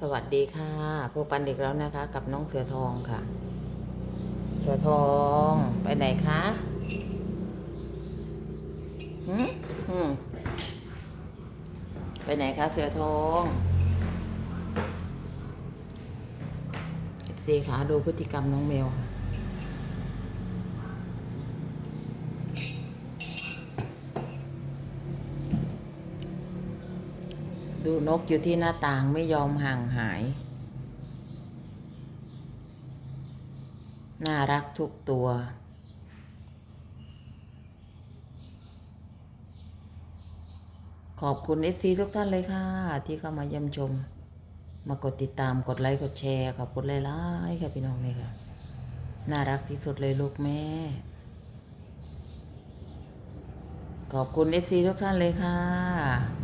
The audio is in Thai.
สวัสดีค่ะพบกันอีกแล้วนะคะ กับน้องเสือทองค่ะ เสือทองไปไหนคะหืมหืมไปไหนคะเสือทองสีขาดูพฤติกรรมน้องเมลค่ะ ดูนกอยู่ที่หน้าต่างไม่ยอมห่างหาย น่ารักทุกตัว ขอบคุณ FC ทุกท่านเลยค่ะ ที่เข้ามาเยี่ยมชม มากดติดตามกดไลค์ กดแชร์ ขอบคุณหลายๆค่ะพี่น้องเลยค่ะ น่ารักที่สุดเลยลูกแม่ขอบคุณ FC ทุกท่านเลยค่ะ